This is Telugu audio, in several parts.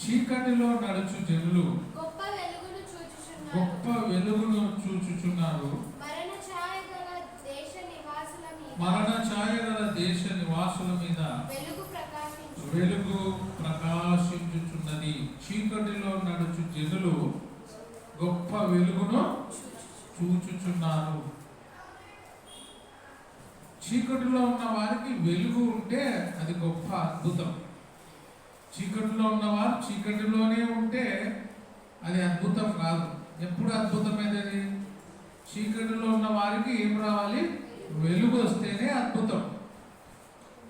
చీకటిలో నడుచు జనులు. గొప్ప వెలుగును చూచుచున్నారు. గొప్ప వెలుగును చూచుచున్నారు. మరణ ఛాయ గల దేశ నివాసుల మీద. మరణ ఛాయ గల దేశ నివాసుల మీద. వెలుగు ప్రకాశించు వెలుగు ప్రకాశించుచున్నది. చీకటిలో నడుచు జనులు గొప్ప వెలుగును చూచుచున్నారు. చీకటిలో ఉన్న వారికి వెలుగు ఉంటే అది గొప్ప అద్భుతం. చీకటిలో ఉన్నవారు చీకటిలోనే ఉంటే అది అద్భుతం కాదు. ఎప్పుడు అద్భుతమైనది? చీకటిలో ఉన్న వారికి ఏం రావాలి? వెలుగు వస్తేనే అద్భుతం.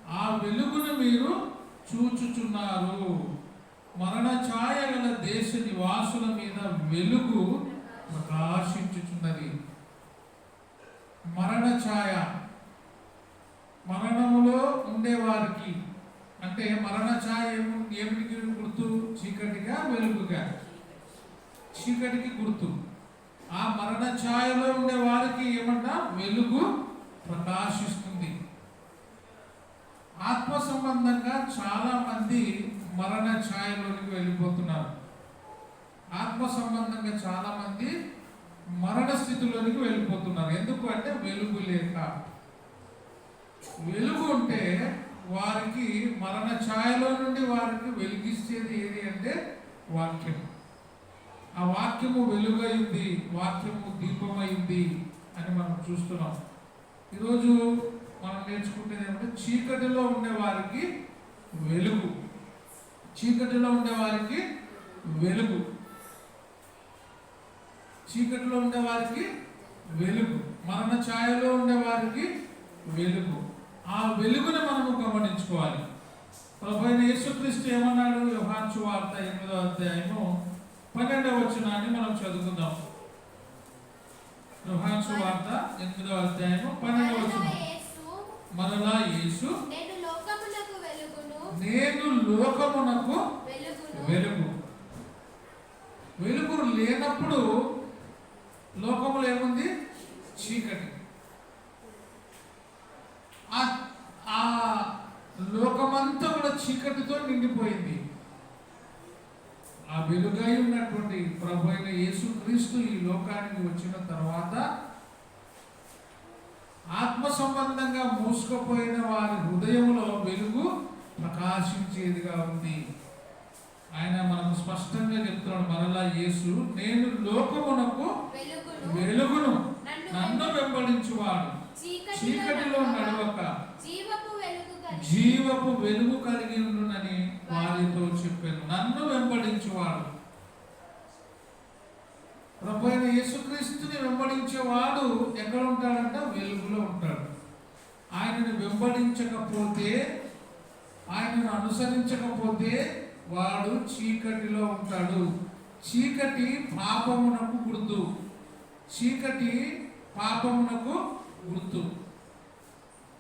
ఆ వెలుగును మీరు చూచుచున్నారు. మరణ ఛాయ గల దేశ నివాసుల మీద వెలుగు ప్రకాశించుచున్నది. మరణ ఛాయ. మరణములో ఉండేవారికి అంటే మరణ ఛాయ ఏమి ఏమిటికి గుర్తు? చీకటిగా వెలుగుగా చీకటికి గుర్తు. ఆ మరణ ఛాయలో ఉండే వారికి ఏమంట? వెలుగు ప్రకాశిస్తుంది. ఆత్మ సంబంధంగా చాలా మంది మరణ ఛాయలోనికి వెళ్ళిపోతున్నారు. ఆత్మ సంబంధంగా చాలా మంది మరణ స్థితిలోనికి వెళ్ళిపోతున్నారు. ఎందుకు అంటే వెలుగు లేక. వెలుగు ఉంటే వారికి మరణ ఛాయలో నుండి వారికి వెలిగిస్తేది ఏది అంటే వాక్యం ఆ వాక్యము వెలుగైంది వాక్యము దీపమైంది అని మనం చూస్తున్నాం. ఈరోజు మనం నేర్చుకుంటేది ఏమంటే చీకటిలో ఉండే వారికి వెలుగు. చీకటిలో ఉండే వారికి వెలుగు. చీకటిలో ఉండే వారికి వెలుగు. మరణ ఛాయలో ఉండే వారికి వెలుగు. ఆ వెలుగుని మనము గమనించుకోవాలి. ప్రభు అయిన యేసుక్రీస్తు ఏమన్నాడు? యోహాను వార్త ఎనిమిదో అధ్యాయము పన్నెండవ వచనాన్ని మనం చదువుకుందాం. యోహాను వార్త ఎనిమిదో అధ్యాయము పన్నెండవ వచనం. యేసు మరలా యేసు నేను లోకమునకు వెలుగు. వెలుగు లేనప్పుడు లోకములో ఏముంది? చీకటి. ఆ లోకమంతా కూడా చీకటితో నిండిపోయింది. ఆ వెలుగై ఉన్నటువంటి ప్రభు అయిన యేసుక్రీస్తు ఈ లోకానికి వచ్చిన తర్వాత ఆత్మ సంబంధంగా మూసుకుపోయిన వారి హృదయంలో వెలుగు ప్రకాశించేదిగా ఉంది. ఆయన మనకు స్పష్టంగా చెప్తున్నాడు మరలా యేసు నేను లోకమునకు వెలుగును నన్ను వెంబడించువాడు. చీకటిలో నడవక జీవపు వెలుగు కలిగి జీవపు వెలుగు కలిగి ఉండునని వారితో చెప్పాను. నన్ను వెంబడించువాడు. ప్రభు అయిన యేసుక్రీస్తుని వెంబడించేవాడు ఎక్కడ ఉంటాడంట? వెలుగులో ఉంటాడు. ఆయనను వెంబడించకపోతే ఆయనను అనుసరించకపోతే వాడు చీకటిలో ఉంటాడు. చీకటి పాపమునకు గుర్తు. చీకటి పాపమునకు గుర్తు.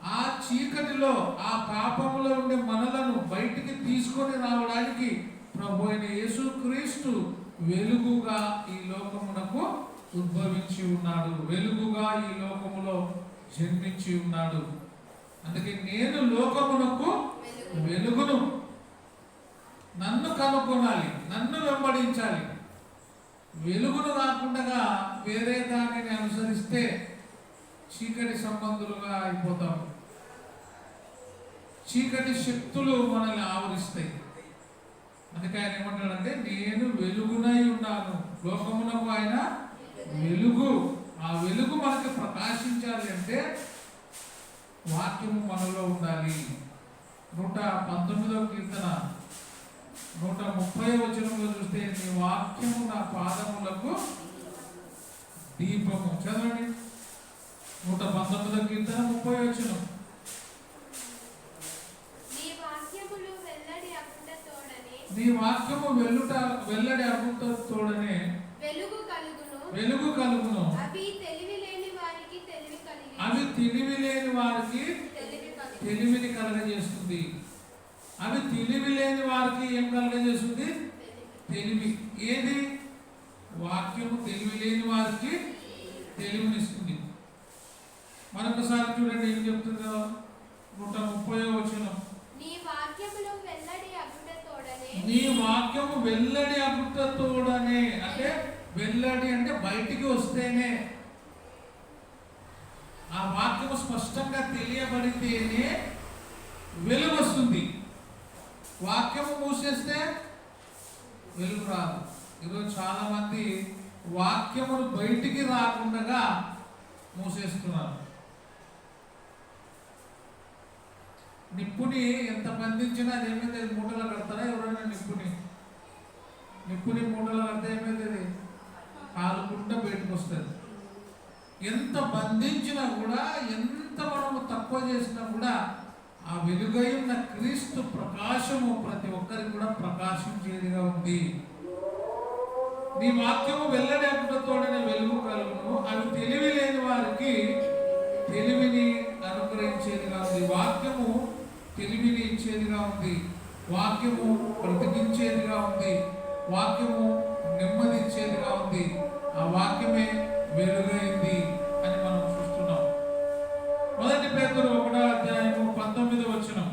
ఆ చీకటిలో ఆ పాపములో ఉండే మనలను బయటికి తీసుకొని రావడానికి ప్రభు అయిన యేసుక్రీస్తు వెలుగుగా ఈ లోకమునకు ఉద్భవించి ఉన్నాడు. వెలుగుగా ఈ లోకములో జన్మించి ఉన్నాడు. అందుకే నేను లోకమునకు వెలుగును. నన్ను కనుగొనాలి నన్ను వెంబడించాలి. వెలుగును కాకుండా వేరే దానిని అనుసరిస్తే చీకటి సంబంధులుగా అయిపోతాం చీకటి శక్తులు మనల్ని ఆవరిస్తాయి. అందుకే ఆయన ఏమంటాడంటే నేను వెలుగునై ఉన్నాను. లోకమునకు ఆయన వెలుగు. ఆ వెలుగు మనకి ప్రకాశించాలి అంటే వాక్యము మనలో ఉండాలి. నూట పంతొమ్మిదవ కీర్తన నూట ముప్పై వచనంలో చూస్తే నీ వాక్యము నా పాదములకు దీపము. చదవండి. నూట పంతొమ్మిదవ కీర్తన ముప్పై వచనం. నీ వాక్యము వెల్లుట వెల్లడి అగుతో తోడనే. వెలుగు కలుగును. వెలుగు కలుగును. అవి తెలివి లేని వారికి తెలివి కలిగి. అవి తెలివి లేని వారికి తెలివిని కలగజేస్తుంది. అవి తెలివి లేని వారికి ఏం కలగజేస్తుంది? తెలివి. ఏది? వాక్యము తెలివి లేని వారికి తెలివినిస్తుంది. మరొకసారి చూడండి ఏం చెప్తుందో. నూట ముప్పై వచ్చిన నీ వాక్యములు వెల్లడి అగుట తోడనే. వాక్యము అంటే వెల్లడి అంటే బయటికి వస్తేనే. ఆ వాక్యము స్పష్టంగా తెలియబడితేనే వెలుగు వస్తుంది. వాక్యము మూసేస్తే వెలుగు రాదు. ఈరోజు చాలా మంది వాక్యమును బయటికి రాకుండా మూసేస్తున్నారు. నిప్పుని ఎంత బంధించినా అది ఏమైంది? అది మూటలో కడతారా? ఎవరైనా నిప్పుని? నిప్పుని మూటలో కడితే ఏమైతుంది కాలుకుంటా బయటకు వస్తుంది. ఎంత బంధించినా కూడా ఎంత మనము తక్కువ చేసినా కూడా ఆ వెలుగై ఉన్న క్రీస్తు ప్రకాశము ప్రతి ఒక్కరికి కూడా ప్రకాశించేదిగా ఉంది. నీ వాక్యము వెల్లడి అగ్గుతోడనే వెలుగు కలుగును. అవి తెలివి లేని వారికి తెలివిని అనుగ్రహించేదిగా ఉంది. వాక్యము తెలివిని ఇచ్చేదిగా ఉంది వాక్యము బ్రతికించేదిగా ఉంది వాక్యము నెమ్మది ఇచ్చేదిగా ఉంది. ఆ వాక్యమే వెలుగైంది అని మనం చూస్తున్నాం. మొదటి పేదరు ఒకటో అధ్యాయము పంతొమ్మిది వచ్చినాం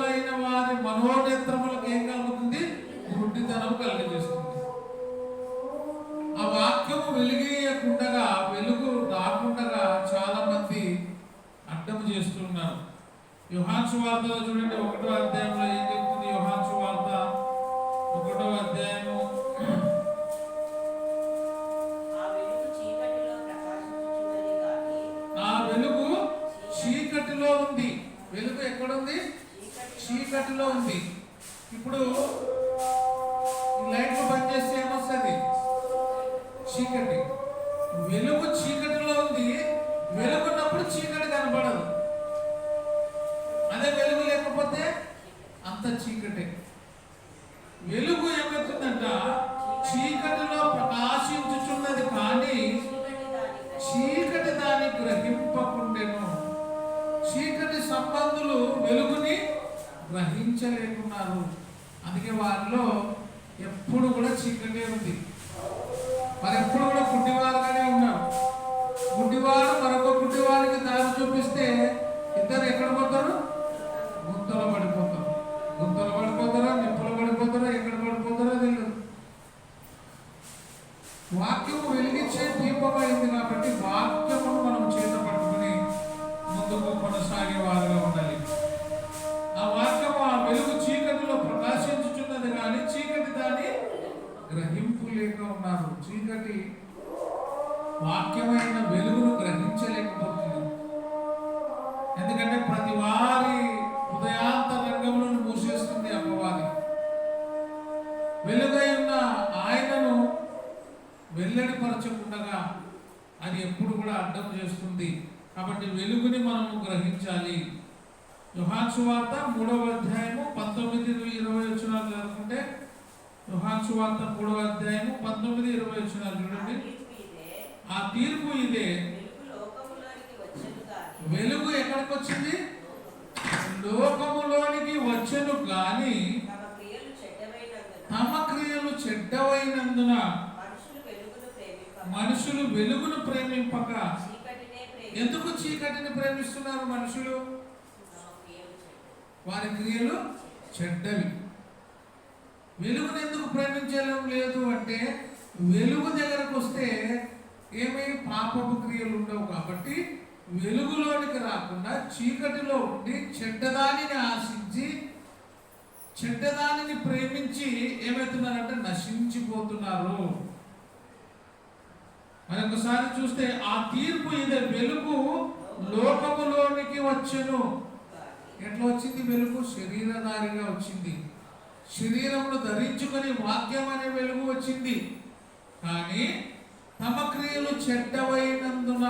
అవిశ్వాసులైన వారి మనోనేత్రములకు ఏం కలుగుతుంది? గుడ్డితనం కలిగజేస్తుంది. ఆ వాక్యము వెలిగేయకుండా వెలుగు రాకుండా చాలా మంది అడ్డం చేస్తున్నారు. యుహాన్సు వార్తలో చూడండి ఒకటో అధ్యాయంలో ఏం చెప్తుంది? యుహాన్సు వార్త ఒకటో అధ్యాయము. ఆ వెలుగు చీకటిలో ఉంది. వెలుగు ఎక్కడుంది? చీకటిలో ఉంది. ఇప్పుడు లైట్లు బంద్ చేస్తే ఏమొస్తుంది? చీకటి. వెలుగు చీకటిలో ఉంది. వెలుగున్నప్పుడు చీకటి కనబడదు. అదే వెలుగు లేకపోతే అంత చీకటే. వెలుగు ఏమవుతుందంట? చీకటిలో ప్రకాశించుచున్నది కానీ చీకటి గ్రహించలేకున్నారు. అందుకే వారిలో ఎప్పుడు కూడా చీకటే ఉంది. మరి ఎప్పుడు కూడా గుడ్డివారుగానే ఉన్నారు. గుడ్డివాడు మరొక గుడ్డివారికి దారి చూపిస్తే ఇద్దరు ఎక్కడ పోతారు? గుంతలో పడిపోతారు. గుంతలో పడిపోతారా? నిప్పులో పడిపోతారా? ఎక్కడ పడిపోతారో తెలియదు వాక్యము వెలిగించే దీపమైంది కాబట్టి వాక్యమును మనం చేత పట్టుకుని ముందుకు కొనసాగే వారుగా ఉండాలి. కానీ చీకటి దాని గ్రహింపు లేక ఉన్నారు. చీకటి వాక్యమైన వెలుగును గ్రహించలేకపోతుంది ఎందుకంటే ప్రతి వారి హృదయాంత రంగములను మూసేస్తుంది అమ్మవారి వెలుగై ఉన్న ఆయనను వెల్లడిపరచకుండగా అది ఎప్పుడు కూడా అడ్డం చేస్తుంది. కాబట్టి వెలుగుని మనము గ్రహించాలి. యుహాన్సు వార్త మూడవ అధ్యాయము పంతొమ్మిది ఇరవై వచ్చినాలు చదువుకుంటే యుహాన్సు వార్త మూడవ అధ్యాయము పంతొమ్మిది ఇరవై వచ్చినాలు చూడండి. ఆ తీర్పు ఇదే. వెలుగు ఎక్కడికి వచ్చింది? లోకములోనికి వచ్చెను గాని తమ క్రియలు చెడ్డవైనందున. మనుషులు వెలుగును ప్రేమింపక. ఎందుకు చీకటిని ప్రేమిస్తున్నారు మనుషులు? వారి క్రియలు చెడ్డవి. వెలుగును ఎందుకు ప్రేమించడం లేదు అంటే వెలుగు దగ్గరకు వస్తే ఏమి పాపపు క్రియలు ఉండవు కాబట్టి వెలుగులోనికి రాకుండా చీకటిలో ఉండి చెడ్డదానిని ఆశించి చెడ్డదానిని ప్రేమించి ఏమవుతున్నారంటే నశించిపోతున్నారు. మరొకసారి చూస్తే ఆ తీర్పు ఇదే వెలుగు లోకములోనికి వచ్చెను. ఎట్లా వచ్చింది వెలుగు? శరీరధారిగా వచ్చింది. శరీరంలో ధరించుకొని వాక్యం అనే వెలుగు వచ్చింది. కానీ తమ క్రియలు చెడ్డవైనందున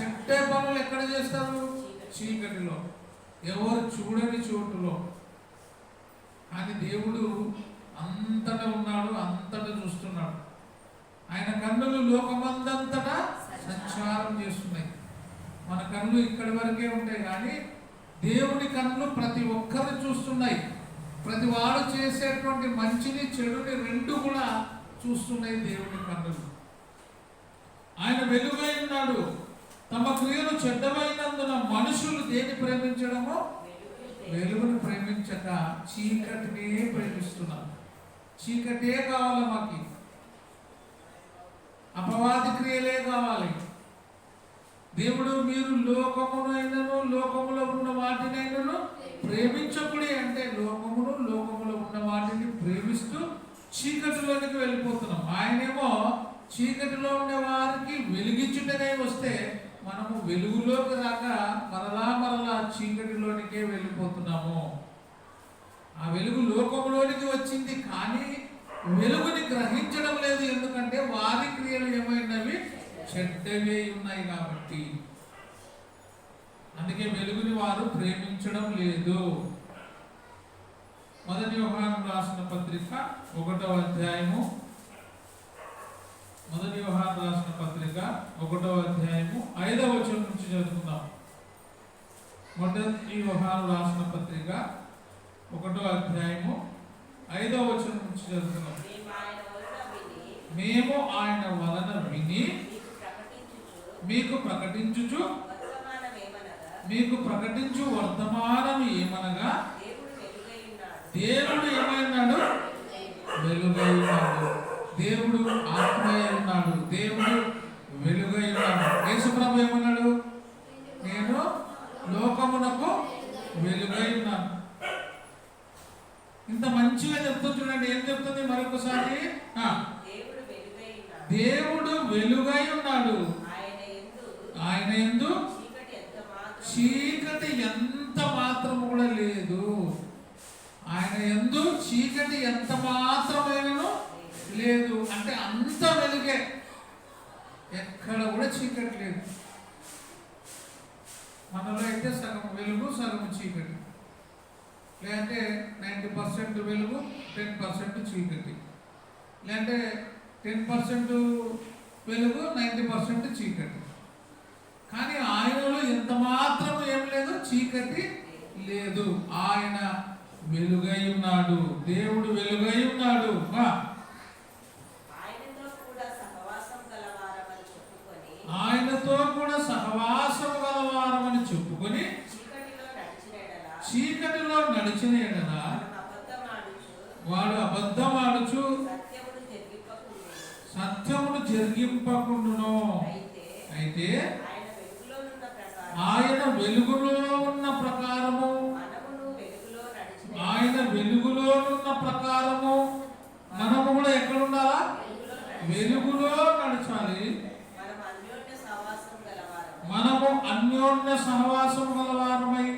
చెడ్డ పనులు ఎక్కడ చేస్తారు? చీకటిలో. ఎవరు చూడని చోటులో. కానీ దేవుడు అంతట ఉన్నాడు అంతట చూస్తున్నాడు. ఆయన కన్నులు లోకమందంతటా సంచారం చేస్తున్నాయి. మన కళ్ళు ఇక్కడి వరకే ఉంటాయి కానీ దేవుని కన్నులు ప్రతి ఒక్కరిని చూస్తున్నాయి. ప్రతి వాడు చేసేటువంటి మంచిని చెడుని రెండు కూడా చూస్తున్నాయి దేవుని కన్నులు. ఆయన వెలుగై ఉన్నాడు. తమ క్రియలు చెడ్డమైనందున మనుషులు దేన్ని ప్రేమించడమో? వెలుగును ప్రేమించక చీకటినే ప్రేమిస్తున్నారు. చీకటే కావాలి మాకి. అపవాది క్రియలే కావాలి. దేవుడు మీరు లోకమునైనను లోకములో ఉన్న వాటినైనను ప్రేమించకుడి అంటే లోకమును లోకములో ఉన్న వాటిని ప్రేమిస్తూ చీకటిలోనికి వెళ్ళిపోతున్నాం. ఆయనేమో చీకటిలో ఉండే వారికి వెలిగించుటనే వస్తే మనము వెలుగులోకి రాక మరలా మరలా చీకటిలోనికే వెళ్ళిపోతున్నాము. ఆ వెలుగు లోకంలోనికి వచ్చింది కానీ వెలుగుని గ్రహించడం లేదు ఎందుకంటే చెడ్డవే ఉన్నాయి కాబట్టి. అందుకే వెలుగుని వారు ప్రేమించడం లేదు. మొదటి వ్యవహారం రాసిన పత్రిక ఒకటో అధ్యాయము. మొదటి వ్యవహారం రాసిన పత్రిక ఒకటో అధ్యాయము ఐదవ వచనం నుంచి చదువుకుందాం. మొదటి వ్యవహారం రాసిన పత్రిక ఒకటో అధ్యాయము ఐదవ వచనం నుంచి చదువుకుందాం. మేము ఆయన వలన విని మీకు ప్రకటించుచు మీకు ప్రకటించు వర్తమానం ఏమనగా దేవుడు ఏమైనాడు వెలుగై ఉన్నాడు దేవుడు ఆత్మై ఉన్నాడు దేవుడు వెలుగై ఉన్నాడు యేసుప్రభు ఏమన్నాడు? నేను లోకమునకు వెలుగై ఉన్నాను ఇంత మంచిగా చెప్తుంది చూడండి. ఏం చెప్తుంది మరొకసారి? దేవుడు వెలుగై ఉన్నాడు ఆయన ఎందు చీకటి ఎంత మాత్రం కూడా లేదు. ఆయన ఎందు చీకటి ఎంత మాత్రమైనను లేదు. అంటే అంత వెలుగే ఎక్కడ కూడా చీకటి లేదు. మనలో అయితే సగం వెలుగు సగం చీకటి. లేదంటే నైంటీ పర్సెంట్ వెలుగు టెన్ పర్సెంట్ చీకటి. లేదంటే టెన్ పర్సెంట్ వెలుగు నైంటీ పర్సెంట్ చీకటి. కానీ ఆయనలో ఎంత మాత్రం ఏం లేదు చీకటి లేదు. ఆయన వెలుగై ఉన్నాడు. దేవుడు వెలుగై ఉన్నాడు. ఆయనతో కూడా సహవాసం గలవారమని చెప్పుకొని చీకటిలో నడిచిన ఎడల అబద్ధమాడుచు వాడు అబద్ధమాడుచు సత్యమును జరిగింపకుండును. అయితే అయితే ఆయన వెలుగులోనున్న ప్రకారం ఆయన వెలుగులో ఉన్న ప్రకారము మనమును వెలుగులో నడిచిన ఆయన వెలుగులోనున్న ప్రకారము మనము కూడా ఎక్కడ ఉండాలా వెలుగులో వెలుగులో నడిచిన నడచాలి మనం అన్యోన్య సహవాసం గలవారము మనము అన్యోన్య సహవాసం గలవారమై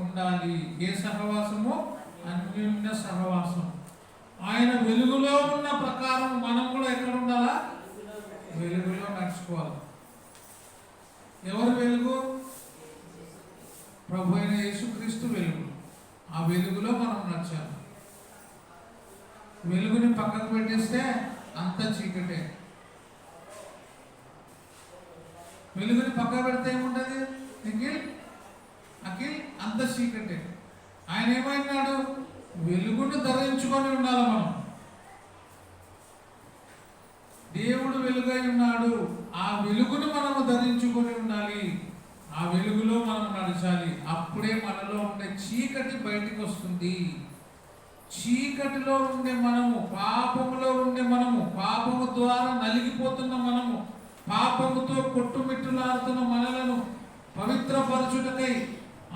ఉండాలి ఏ సహవాసము అన్యోన్య సహవాసం ఆయన వెలుగులో ఉన్న ప్రకారం మనం కూడా ఎక్కడ ఉండాలా వెలుగులో నడిచిన వెలుగులో ఎవరు వెలుగు? ప్రభు అయిన యేసుక్రీస్తు వెలుగు. ఆ వెలుగులో మనం నడిచాలి. వెలుగుని పక్కకు పెట్టేస్తే అంత చీకటే. వెలుగుని పక్కకు పెడితే ఏముంటుంది? అఖిల్ అఖిల్? అంత చీకటే. ఆయన ఏమైనాడు? వెలుగును ధరించుకొని ఉండాలి మనం. దేవుడు వెలుగై ఉన్నాడు. ఆ వెలుగును మనము ధరించుకొని ఉండాలి. ఆ వెలుగులో మనం నడచాలి. అప్పుడే మనలో ఉండే చీకటి బయటికి వస్తుంది. చీకటిలో ఉండే మనము పాపములో ఉండే మనము పాపము ద్వారా నలిగిపోతున్న మనము పాపముతో కొట్టుమిట్టులాడుతున్న మనలను పవిత్రపరచుటకై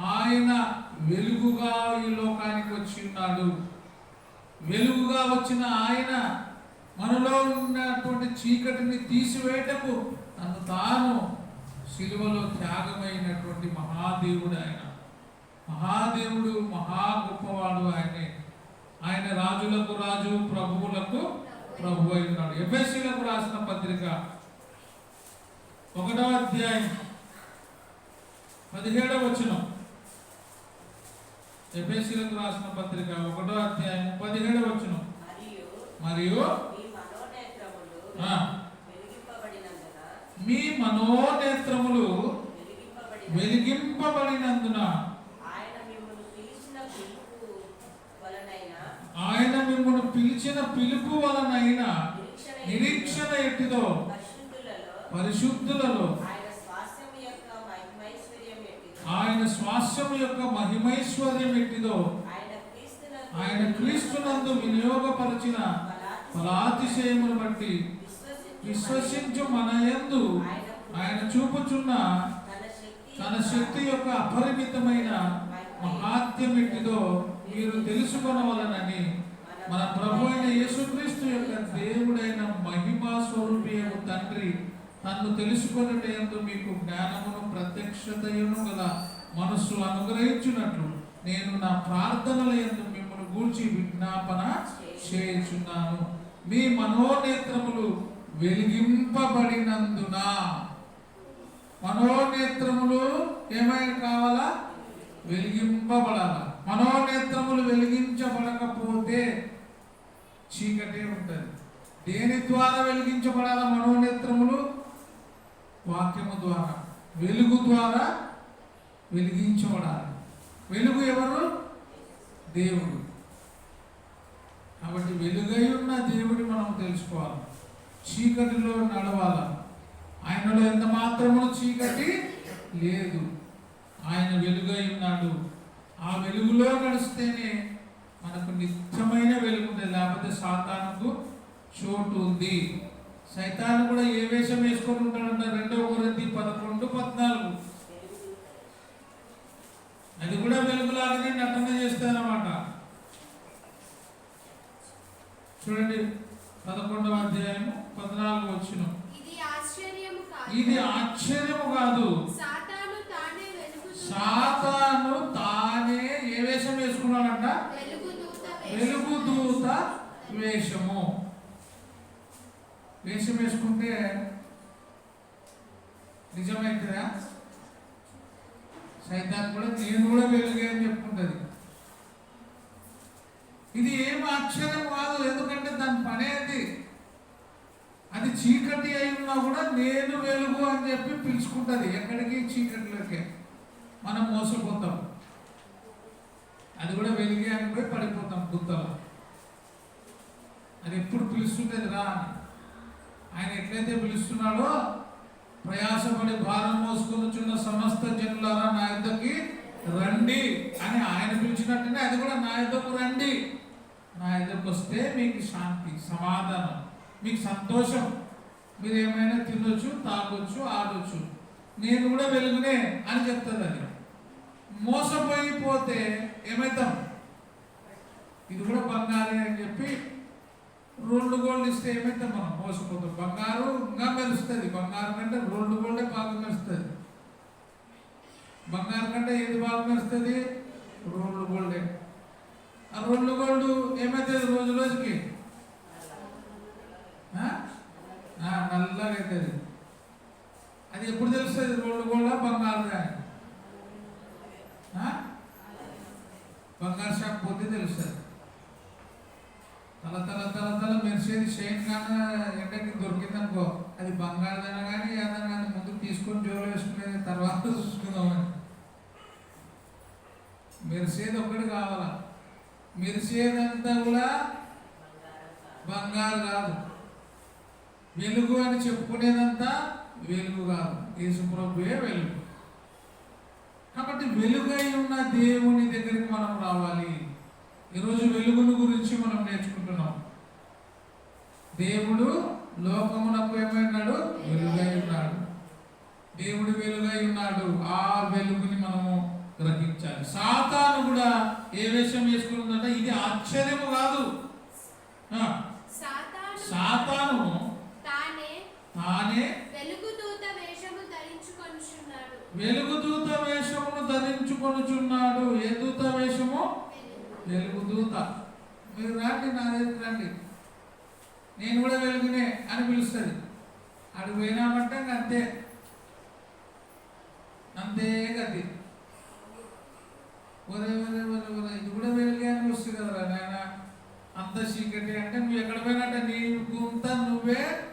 ఆయన వెలుగుగా ఈ లోకానికి వచ్చి ఉన్నాడు. వెలుగుగా వచ్చిన ఆయన మనలో ఉన్న చీకటిని తీసివేయటకు తను తాను సిలువలో త్యాగమైనటువంటి మహాదేవుడు ఆయన. మహాదేవుడు మహా గొప్పవాడు ఆయనే. ఆయన రాజులకు రాజు ప్రభువులకు ప్రభు అయి ఉన్నాడు. ఎఫ్ఎస్సీలకు రాసిన పత్రిక ఒకటో అధ్యాయం పదిహేడవ వచనం. ఎఫ్ఎస్సీలకు రాసిన పత్రిక ఒకటో అధ్యాయం పదిహేడవ వచనం. మరియు మీ మనోనేత్రములు. వెలిగింపబడినందున ఆయన మిమ్మల్ని పిలిచిన పిలుపు వలనైన నిరీక్షణ ఎట్టిదో పరిశుద్ధులలో ఆయన స్వాస్థ్యం యొక్క మహిమైశ్వర్యం ఎట్టిదో ఆయన క్రీస్తునందు వినియోగపరిచిన ఫలాతిశయమును బట్టి విశ్వసించు మన యందు ఆయన చూపుచున్న తన శక్తి యొక్క అపరిమితమైన మహాత్యం ఎట్టిదో మీరు తెలుసుకొనవలనని మన ప్రభు అయిన యేసుక్రీస్తు యొక్క దేవుడైన మహిమా స్వరూపియకు తండ్రి తన్ను తెలుసుకొనుటయందు మీకు జ్ఞానమును ప్రత్యక్షతయును గల మనస్సు అనుగ్రహించినట్లు నేను నా ప్రార్థనల ఎందు మిమ్మల్ని గూర్చి విజ్ఞాపన చేయుచున్నాను. మీ మనోనేత్రములు వెలిగింపబడినందున. మనోనేత్రములు ఏమైనా కావాలా? వెలిగింపబడాల. మనోనేత్రములు వెలిగించబడకపోతే చీకటే ఉంటుంది. దేని ద్వారా వెలిగించబడాల మనోనేత్రములు? వాక్యము ద్వారా. వెలుగు ద్వారా వెలిగించబడాలి. వెలుగు ఎవరు? దేవుడు. కాబట్టి వెలుగై ఉన్న దేవుడి మనం తెలుసుకోవాలి. చీకటిలో నడవాల. ఆయనలో ఎంత మాత్రము చీకటి లేదు. ఆయన వెలుగై ఉన్నాడు. ఆ వెలుగులో నడిస్తేనే మనకు నిత్యమైన వెలుగుంది లేకపోతే సాతానుకు చోటు ఉంది. సైతాను కూడా ఏ వేషం వేసుకొని ఉంటాడంట? రెండో కొరింథీ పదకొండు పద్నాలుగు. అది కూడా వెలుగులాగానే నటన చేస్తారన్నమాట. చూడండి పదకొండవ అధ్యాయము. పద్నాలుగు వచ్చిన. ఇది ఆశ్చర్యము కాదు. సాతాను తానే ఏ వేషం వేసుకున్నాడంట? వెలుగు దూత వేషము. వేషం వేసుకుంటే నిజమైతుందా? సైతాన్ కూడా నేను కూడా వెలుగే అని చెప్పుకుంటది. ఇది ఏం ఆశ్చర్యం కాదు ఎందుకంటే దాని పని అది చీకటి అయి ఉన్నా కూడా నేను వెలుగు అని చెప్పి పిలుచుకుంటుంది. ఎక్కడికి? చీకటిలోకే. మనం మోసపోతాం. అది కూడా వెలిగే అని పడిపోతాం గుత్తలో అది ఎప్పుడు పిలుస్తుంటది రా. అని ఆయన ఎట్లయితే పిలుస్తున్నాడో ప్రయాసపడి భారం మోసుకొనుచున్న సమస్త జనులారా నా యుద్ధకి రండి అని ఆయన పిలిచినట్టునే అది కూడా నా యుద్ధకు రండి. నా యుద్ధకు వస్తే మీకు శాంతి సమాధానం. మీకు సంతోషం. మీరు ఏమైనా తినొచ్చు తాగొచ్చు ఆడొచ్చు. నేను కూడా వెలుగునే అని చెప్తుంది అది మోసపోయిపోతే ఏమవుతాం? ఇది కూడా బంగారే అని చెప్పి రెండు గోల్డ్ ఇస్తే ఏమైతే మనం? మోసపోతాం. బంగారు ఇంకా మెరుస్తుంది. బంగారం కంటే రెండు గోల్డే బాగా మెరుస్తుంది. బంగారం కంటే ఏది బాగా మెరుస్తుంది? రెండు గోల్డే ఆ రెండు గోల్డ్ ఏమవుతుంది రోజు రోజుకి? నల్లగైతుంది అవుతుంది. అది ఎప్పుడు తెలుస్తుంది? రోడ్డు కూడా బంగారు బంగారు షాప్ పోతే తెలుస్తుంది. తల తల తల తల మెరిసేది షైన్ కానీ ఎండకి దొరికిందనుకో అది బంగారుదైనా కానీ ఏదైనా కానీ ముందు తీసుకొని జోలు వేసుకునేది తర్వాత చూసుకుందామని మెరిసేది ఒకటి కావాలా? మెరిసేదంతా కూడా బంగారు కాదు. వెలుగు అని చెప్పుకునేదంతా వెలుగు కాదు యేసుప్రభుయే వెలుగు. కాబట్టి వెలుగై ఉన్న దేవుని దగ్గరికి మనం రావాలి. ఈరోజు వెలుగును గురించి మనం నేర్చుకుంటున్నాం. దేవుడు లోకమునకు ఏమైనాడు? వెలుగై ఉన్నాడు. దేవుడు వెలుగై ఉన్నాడు. ఆ వెలుగుని మనము గ్రహించాలి. సాతాను కూడా ఏ వేషం వేసుకుంటుందంటే ఇది ఆశ్చర్యము కాదు. సాతాను. తానే తానే వెలుగుదూత వేషము ధరించుకొనుచున్నాడు. వెలుగుదూత వేషమును ధరించుకొనుచున్నాడు. ఏ దూత వేషము? వెలుగుదూత. మీరు రండి నా దగ్గరికి రండి. నేను కూడా వెలుగునే అని పిలుస్తుంది. అటు పోయినామంటే అంతే. అంతే గతి. ఒరే ఒరే ఒరే ఒరే ఇది కూడా వెలుగే అని వస్తుంది కదరా నాయన. అంత చీకటి అంటే నువ్వు ఎక్కడ పోయినట్టే నీ గుంత నువ్వే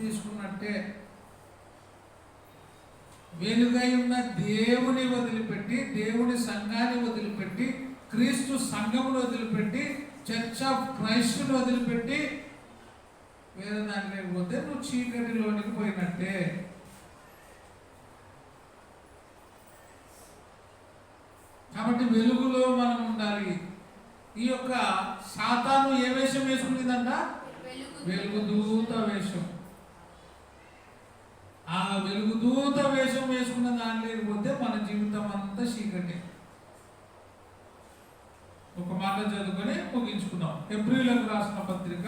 తీసుకున్నట్టే వెలుగై ఉన్న దేవుని వదిలిపెట్టి దేవుని సంఘాన్ని వదిలిపెట్టి క్రీస్తు సంఘమును వదిలిపెట్టి చర్చ్ ఆఫ్ క్రైస్ట్ను వదిలిపెట్టి వేరే దాని లేకపోతే నువ్వు చీకటిలోనికి పోయినట్టే. కాబట్టి వెలుగులో మనం ఉండాలి. ఈ యొక్క సాతాను ఏ వేషం వేసుకుంటుందంట? వెలుగు వెలుగుదూత వేషం. ఆ వెలుగుదూత వేషం వేసుకున్న దాని లేకపోతే మన జీవితం అంతా చీకటి. ఒక మాట చదువుకొని ముగించుకుందాం. ఎబ్రిలకు రాసిన పత్రిక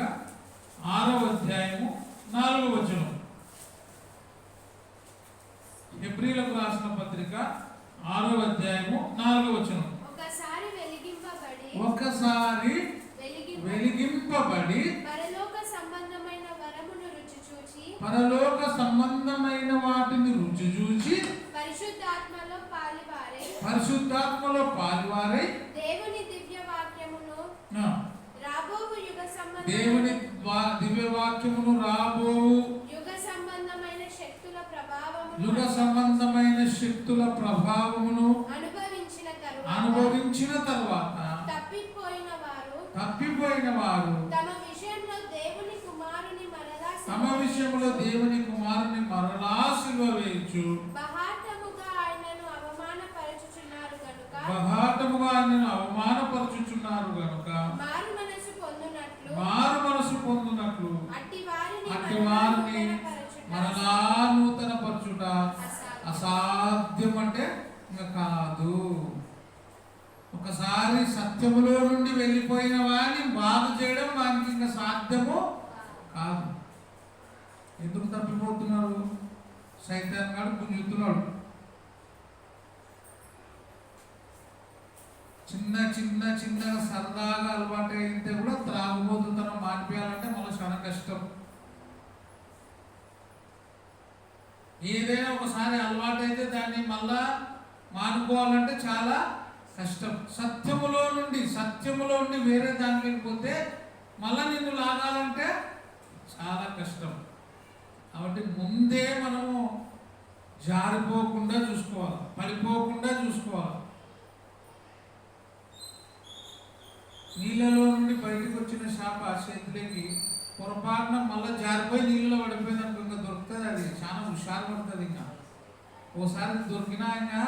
ఆరో అధ్యాయము నాలుగో వచనం. ఎబ్రిలకు రాసిన పత్రిక ఆరో అధ్యాయము నాలుగో వచనం. ఒకసారి వెలిగింపబడి వెలిగింపబడి పరలోక సంబంధమైన వరమును రుచి చూచి పరలోక సంబంధమైన వాటిని రుచి చూచి పరిశుద్ధాత్మలో పాలివారే. పరిశుద్ధాత్మలో పాల్వారై దేవుని దివ్య వాక్యమును రాబోవు యుగ దేవుని సంబంధమైన వా- దివ్య వాక్యమును యుగ సంబంధమైన శక్తుల ప్రభావమును యుగ సంబంధమైన శక్తుల ప్రభావమును అనుభవించిన తరువాత అనుభవించిన తర్వాత తప్పిపోయిన వారు తప్పిపోయిన వారు తమ విషయంలో దేవుని కుమారుని మరలా తమ విషయంలో దేవుని కుమారుని మరలా సిలువ వేయచ్చు బహాటముగా ఆయనను అవమానపరచుచున్నారు కనుక బహాటముగా అవమానపరచుచున్నారు గనుక. మారు మనసు పొందునట్లు. మారు మనసు పొందునట్లు. అట్టి వారిని అట్టి వారిని మరలా నూతన పరచుట అసాధ్యం. అంటే ఇంకా కాదు. ఒకసారి సత్యములో నుండి వెళ్ళిపోయిన వాడిని బాగు చేయడం వానికి ఇంకా సాధ్యము కాదు. ఎందుకు తప్పిపోతున్నారు సైతాన్ గారు గుంజుతున్నాడు చిన్న చిన్న చిన్నగా సరదాగా అలవాటు అయితే కూడా త్రాగుబోతుతనం మానిపించాలంటే మళ్ళీ చాలా కష్టం. ఏదైనా ఒకసారి అలవాటు అయితే దాన్ని మళ్ళా మానుకోవాలంటే చాలా కష్టం. సత్యములో నుండి సత్యములో నుండి వేరే దానికి పోతే మళ్ళా నిన్ను లాగాలంటే చాలా కష్టం. కాబట్టి ముందే మనము జారిపోకుండా చూసుకోవాలి పడిపోకుండా చూసుకోవాలి. నీళ్ళలో నుండి బయటకు వచ్చిన చేప చేతిలోకి పొరపాటున మళ్ళీ జారిపోయి నీళ్ళలో పడిపోయింది అనుకో ఇంకా దొరుకుతుంది అది. చాలా హుషారు పడుతుంది ఇంకా. ఓసారి దొరికినా ఇంకా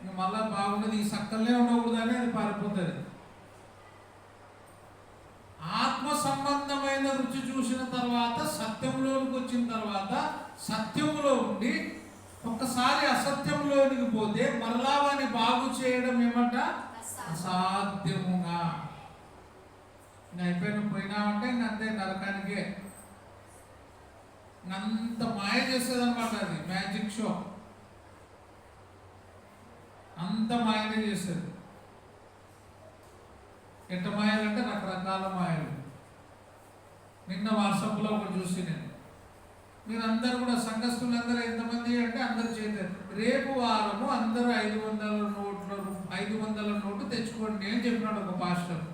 ఇంకా మళ్ళీ బాగుండదు. ఈ సక్కల్లే ఉండకూడదు అని అది పారిపోతుంది. ఆత్మ సంబంధమైన రుచి చూసిన తర్వాత సత్యంలోనికి వచ్చిన తర్వాత సత్యంలో ఉండి ఒక్కసారి అసత్యంలోనికి పోతే మరలా వాని బాగు చేయడం ఏమంట? అసాధ్యముగా. అయిపోయిన పోయినామంటే ఇంక అంతే నరకానికే. అంత మాయ చేసేది అనమాట అది మ్యాజిక్ షో. అంత మాయనే చేసేది. ఎట్ట మాయలు అంటే రకరకాల మాయలు. నిన్న వాట్సాప్లో ఒకటి చూసి నేను. మీరందరూ కూడా సంఘస్థులందరూ ఎంతమంది అంటే అందరు చేశారు రేపు వారము అందరూ ఐదు వందల నోట్ల ఐదు వందల నోటు తెచ్చుకోండి నేను చెప్పినాడు ఒక పాస్టర్.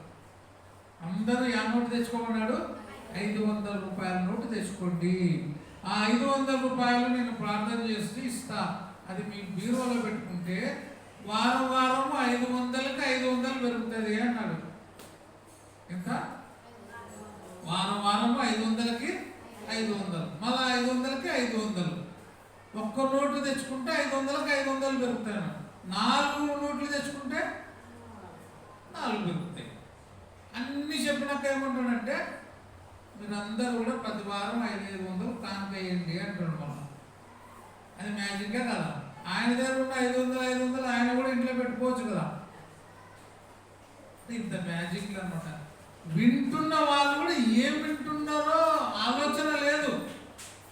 అందరూ యా నోటు తెచ్చుకోమన్నాడు? ఐదు వందల రూపాయల నోటు తెచ్చుకోండి. ఆ ఐదు వందల రూపాయలు నేను ప్రార్థన చేసి ఇస్తా. అది మీ బీరోలో పెట్టుకుంటే వారం వారం ఐదు వందలకి ఐదు వందలు పెరుగుతుంది అన్నాడు. ఎంత? వారం వారం ఐదు వందలకి ఐదు వందలు. మళ్ళీ ఐదు వందలకి ఐదు వందలు. ఒక్క నోట్లు తెచ్చుకుంటే ఐదు వందలకి ఐదు వందలు పెరుగుతాయి నాలుగు నోట్లు తెచ్చుకుంటే నాలుగు పెరుగుతాయి. చెప్పినాక ఏమంటాడంటే మీరందరూ కూడా ప్రతి వారం ఐదు ఐదు వందలు కాన్పేయండి అంటాడు మనం అది మ్యాజిక్గా కదా. ఆయన దగ్గర ఉన్న ఐదు వందలు ఐదు వందలు ఆయన కూడా ఇంట్లో పెట్టుకోవచ్చు కదా. ఇంత మ్యాజిక్లు అనమాట వింటున్న వాళ్ళు కూడా ఏం వింటున్నారో ఆలోచన లేదు.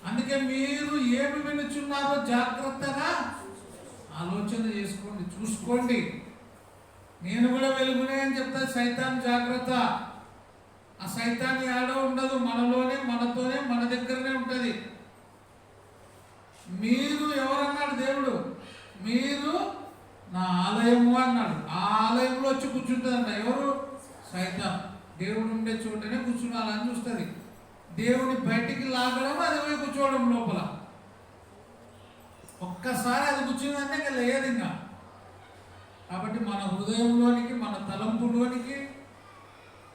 అందుకే మీరు ఏమి వినుచున్నారో జాగ్రత్తగా ఆలోచన చేసుకోండి చూసుకోండి. నేను కూడా వెలుగునే అని చెప్తా సైతాన్ జాగ్రత్త. ఆ సైతాన్ని ఆడో ఉండదు మనలోనే మనతోనే మన దగ్గరనే ఉంటుంది. మీరు ఎవరన్నాడు దేవుడు? మీరు నా ఆలయము అన్నాడు. ఆ ఆలయంలో వచ్చి కూర్చుంటుందంట ఎవరు? సైతాన్. దేవుడు ఉండే చోటనే కూర్చున్నాలని చూస్తుంది. దేవుని బయటికి లాగడం అది పోయి కూర్చోవడం లోపల. ఒక్కసారి అది కూర్చుందంటే ఇంకా లేదు ఇంకా. కాబట్టి మన హృదయంలోనికి మన తలంపులోనికి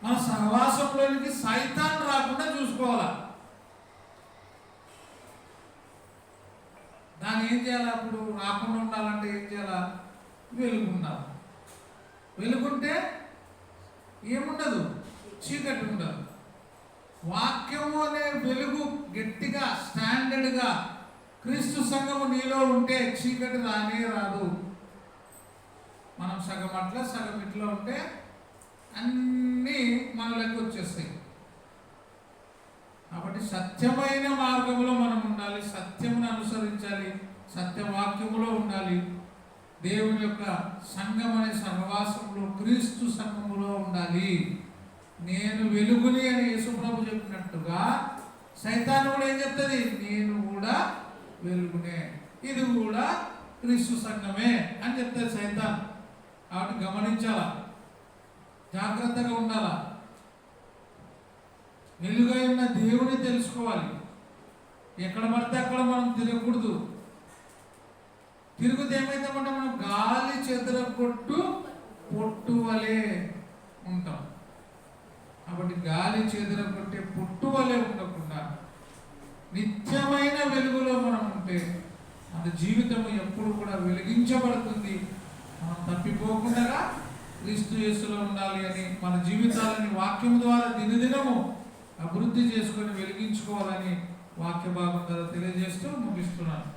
మన సహవాసంలోనికి సైతాన్ రాకుండా చూసుకోవాలా? దాన్ని ఏం చేయాలి అప్పుడు? రాకుండా ఉండాలంటే ఏం చేయాలా? వెలుగుండాలి. వెలుగుంటే ఏముండదు? చీకటి ఉండదు వాక్యము అనే వెలుగు గట్టిగా స్టాండర్డ్గా క్రీస్తు సంఘము నీలో ఉంటే చీకటి రానే రాదు. మనం సగం అట్లా సగం ఇట్లా ఉంటే అన్నీ మనలోకి వచ్చేస్తాయి. కాబట్టి సత్యమైన మార్గంలో మనం ఉండాలి సత్యమును అనుసరించాలి సత్యవాక్యములో ఉండాలి. దేవుని యొక్క సంఘం అనే సహవాసంలో క్రీస్తు సంఘములో ఉండాలి. నేను వెలుగుని అని యేసుప్రభు చెప్పినట్టుగా సైతాన్ కూడా ఏం చెప్తుంది? నేను కూడా వెలుగునే. ఇది కూడా క్రీస్తు సంఘమే అని చెప్తుంది సైతాన్. కాబట్టి గమనించాలా? జాగ్రత్తగా ఉండాలా? వెలుగై ఉన్న దేవుని తెలుసుకోవాలి. ఎక్కడ పడితే అక్కడ మనం తిరగకూడదు. తిరుగుతే ఏమైతామంటే మనం గాలి చెదరగొట్టు పొట్టు వలె ఉంటాం. కాబట్టి గాలి చెదరగొట్టే పొట్టు వలె ఉండకుండా నిత్యమైన వెలుగులో మనం ఉంటే మన జీవితం ఎప్పుడు కూడా వెలిగించబడుతుంది. మనం తప్పిపోకుండా క్రీస్తు యేసులో ఉండాలి అని మన జీవితాలని వాక్యం ద్వారా దినదినము అభివృద్ధి చేసుకొని వెలిగించుకోవాలని వాక్య భాగం ద్వారా తెలియజేస్తూ ముగిస్తున్నాను.